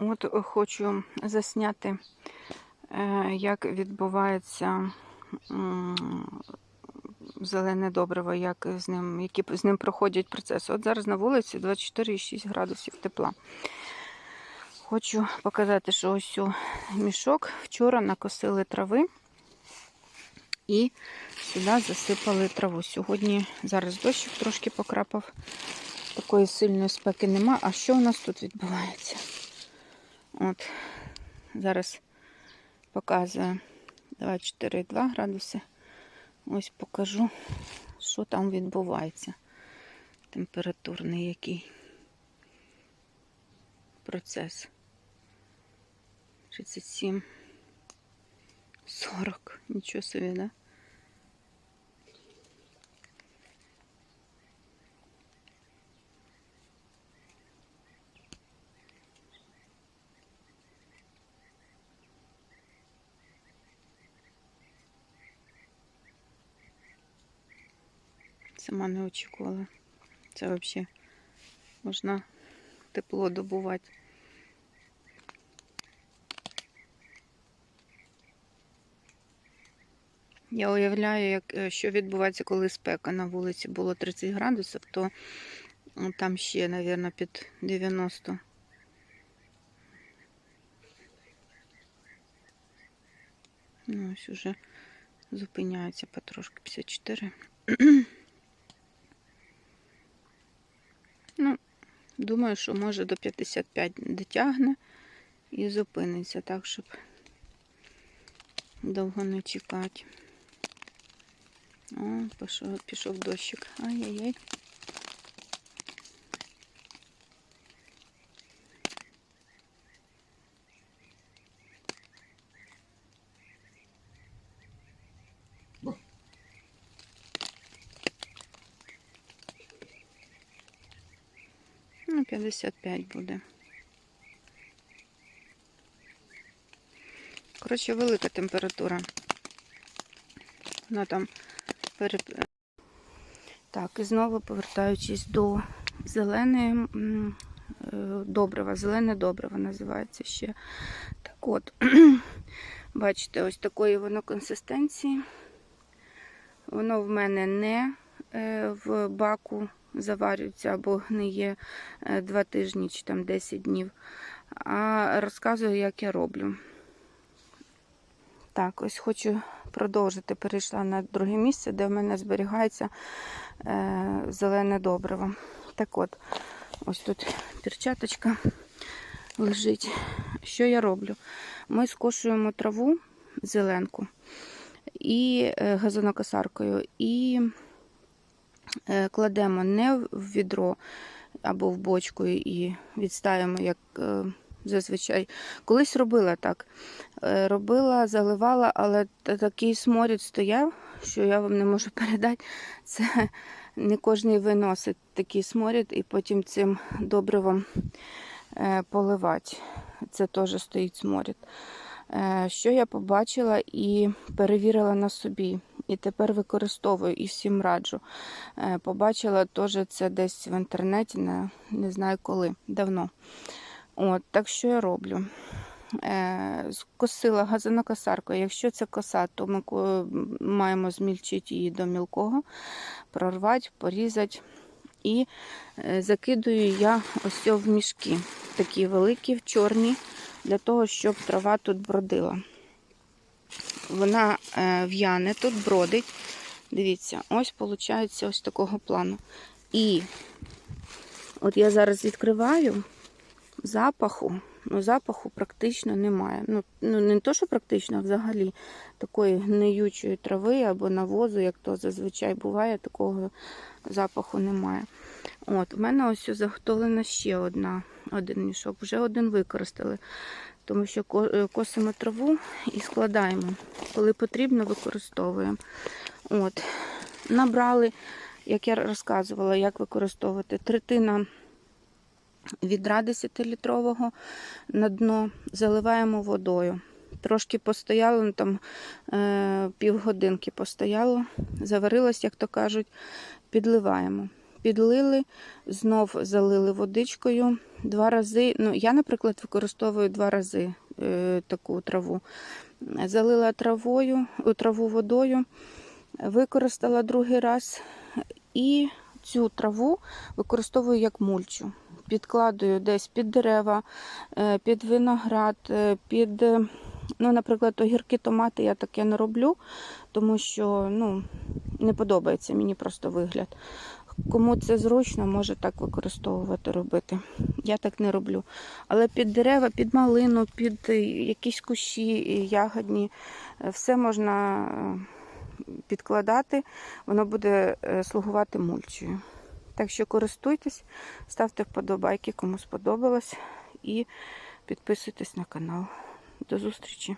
От е, хочу засняти, е, як відбувається зелене добриво, як з ним, які з ним проходять процеси. От зараз на вулиці 24,6 градусів тепла. Хочу показати, що ось у мішок вчора накосили трави і сюди засипали траву. Сьогодні зараз дощик трошки покрапав. Такої сильної спеки нема. А що у нас тут відбувається? От, зараз показую 24,2 градуси. Ось покажу, що там відбувається. Температурний який процес. 37, 40. Нічого собі, да? Сама не очікувала. Це взагалі можна тепло добувати. Я уявляю, як, е, що відбувається, коли спека на вулиці було 30 градусів, то ну, там ще, мабуть, під 90. Ну, ось уже зупиняється потрошки 54. ну, думаю, що може до 55 дотягне і зупиниться так, щоб довго не чекати. О, пішов, пішов дощик. Ай-яй-яй. Ну, 55 буде. Коротше, велика температура. Вона там переп... Так, і знову повертаючись до зеленої е, добрива. Зелене добриво називається ще. Так от, бачите, ось такої воно консистенції. Воно в мене не е, в баку заварюється або гниє е, два тижні чи там 10 днів. А розказую, як я роблю. Так, ось хочу продовжити. Перейшла на друге місце, де в мене зберігається е, зелене добриво. Так от, ось тут перчаточка лежить. Що я роблю? Ми скошуємо траву, зеленку і е, газонокосаркою, і кладемо не в відро або в бочку і відставимо, як е, зазвичай. Колись робила так. Е, Робила, заливала, але такий сморід стояв, що я вам не можу передати. Це не кожен виносить такий сморід і потім цим добривом е, поливати. Це теж стоїть сморід. Е, Що я побачила і перевірила на собі. І тепер використовую і всім раджу. Е, Побачила теж це десь в інтернеті, не, не знаю коли, давно. От, так що я роблю? Е, скосила газонокосаркою. Якщо це коса, то ми маємо змільчити її до мілкого, прорвати, порізати. І е, закидую я ось в мішки, такі великі, в чорні, для того, щоб трава тут бродила. Вона е, в'яне тут бродить. Дивіться, ось виходить ось такого плану. І от я зараз відкриваю запаху. Ну, запаху практично немає. Ну, ну не то, що практично, а взагалі такої гниючої трави або навозу, як то зазвичай буває, такого запаху немає. От, у мене ось заготовлена ще одна, один мішок. Вже один використали, тому що е, косимо траву і складаємо. Коли потрібно, використовуємо. От, набрали, як я розказувала, як використовувати третина відра 10-літрового на дно, заливаємо водою. Трошки постояло, ну, там е, півгодинки постояло, заварилось, як то кажуть, підливаємо. Підлили, знов залили водичкою два рази. Ну, я, наприклад, використовую два рази е, таку траву. Залила травою, о, траву водою, використала другий раз і цю траву використовую як мульчу. Підкладую десь під дерева, е, під виноград, е, під, е, ну, наприклад, огірки, томати я таке не роблю, тому що ну, не подобається мені просто вигляд. Кому це зручно, може так використовувати, робити. Я так не роблю. Але під дерева, під малину, під е, якісь кущі е, ягодні, е, все можна підкладати, воно буде слугувати мульчою. Так що користуйтесь, ставте вподобайки, кому сподобалось, і підписуйтесь на канал. До зустрічі!